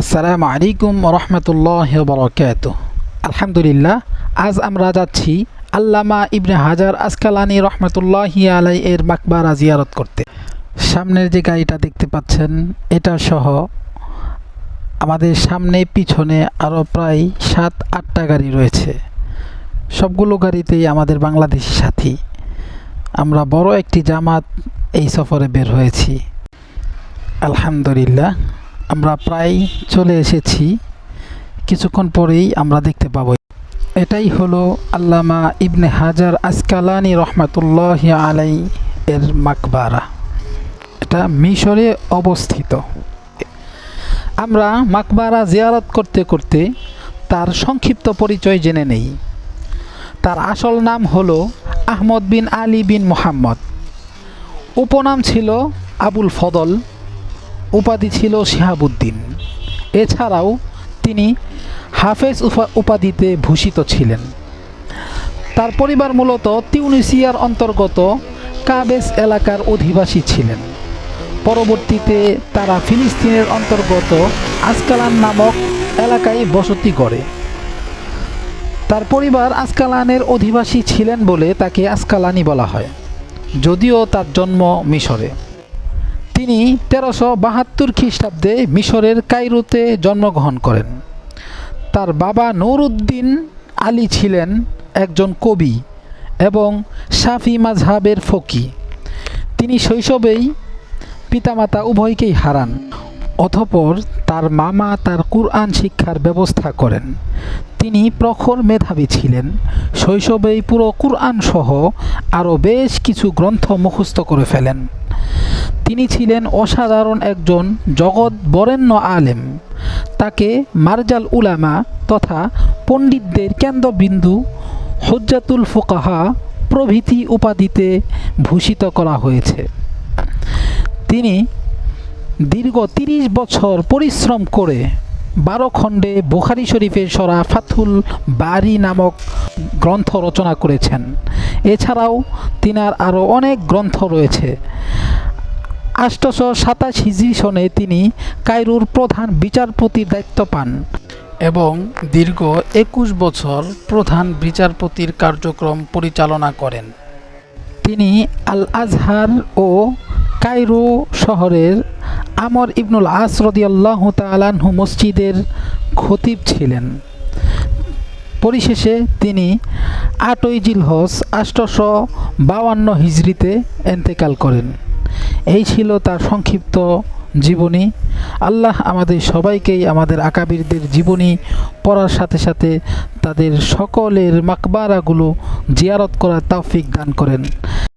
আসসালামু আলাইকুম রহমতুল্লাহ বরকাত আলহামদুলিল্লাহ, আজ আমরা যাচ্ছি আল্লামা ইবনে হাজার আসকালানি রহমতুল্লাহ আলাই এর মাকবারা জিয়ারত করতে। সামনের যে গাড়িটা দেখতে পাচ্ছেন, এটা সহ আমাদের সামনে পিছনে আরও প্রায় সাত, আটটা গাড়ি রয়েছে। সবগুলো গাড়িতেই আমাদের বাংলাদেশি সাথী। আমরা বড় একটি জামাত এই সফরে বের হয়েছি। আলহামদুলিল্লাহ। আমরা প্রায় চলে এসেছি। কিছুক্ষণ পরেই আমরা দেখতে পাবো। এটাই হলো আল্লামা ইবনে হাজার আসকালানি রহমাতুল্লাহ আলাই এর মাকবারা। এটা মিশরে অবস্থিত। আমরা মাকবারা জিয়ারত করতে করতে তার সংক্ষিপ্ত পরিচয় জেনে নেই। তার আসল নাম হলো আহমদ বিন আলী বিন মোহাম্মদ। উপনাম ছিল আবুল ফদল। উপাধি ছিল শিহাবুদ্দিন। এছাড়াও তিনি হাফেজ উপাধিতে ভূষিত ছিলেন। তার পরিবার মূলত তিউনিসিয়ার অন্তর্গত কাবেস এলাকার অধিবাসী ছিলেন। পরবর্তীতে তারা ফিলিস্তিনের অন্তর্গত আসকালান নামক এলাকায় বসতি করে তার পরিবার আসকালানের অধিবাসী ছিলেন বলে তাকে আসকালানি বলা হয়, যদিও তার জন্ম মিশরে। তিনি তেরোশো বাহাত্তর খ্রিস্টাব্দে মিশরের কায়রোতে জন্মগ্রহণ করেন। তার বাবা নৌরুদ্দিন আলী ছিলেন একজন কবি এবং শাফি মাজহাবের ফকি। তিনি শৈশবেই পিতামাতা উভয়কেই হারান, অতঃপর তার মামা তার কুরআন শিক্ষার ব্যবস্থা করেন। তিনি প্রখর মেধাবী ছিলেন, শৈশবেই পুরো কুরআন সহ আরও বেশ কিছু গ্রন্থ মুখস্থ করে ফেলেন। তিনি ছিলেন অসাধারণ একজন জগৎ বরেণ্য আলেম। তাকে মারজাল উলামা তথা পণ্ডিতদের কেন্দ্রবিন্দু হজ্জাতুল ফোকাহা প্রভৃতি উপাধিতে ভূষিত করা হয়েছে। তিনি দীর্ঘ তিরিশ বছর পরিশ্রম করে বারো খণ্ডে বোখারি শরীফের সরা ফাথুল বারি নামক গ্রন্থ রচনা করেছেন। এছাড়াও তিনার আরও অনেক গ্রন্থ রয়েছে। আষ্টশো সাতাশ হিজরি সনে তিনি কায়রুর প্রধান বিচারপতির দায়িত্ব পান এবং দীর্ঘ একুশ বছর প্রধান বিচারপতির কার্যক্রম পরিচালনা করেন। তিনি আল আজহার ও কায়রো শহরের আমর ইবনুল আস রদিয়াল্লাহ তালাহু মসজিদের খতিব ছিলেন। পরিশেষে তিনি আটই জিলহস আষ্টশো বাউান্ন হিজড়িতে এন্তেকাল করেন। এই ছিল তার সংক্ষিপ্ত জীবনী। আল্লাহ আমাদের সবাইকেই আমাদের আকাবিরদের জীবনী পড়ার সাথে সাথে তাদের সকলের মাকবারাগুলো জিয়ারত করার তাফিক দান করেন।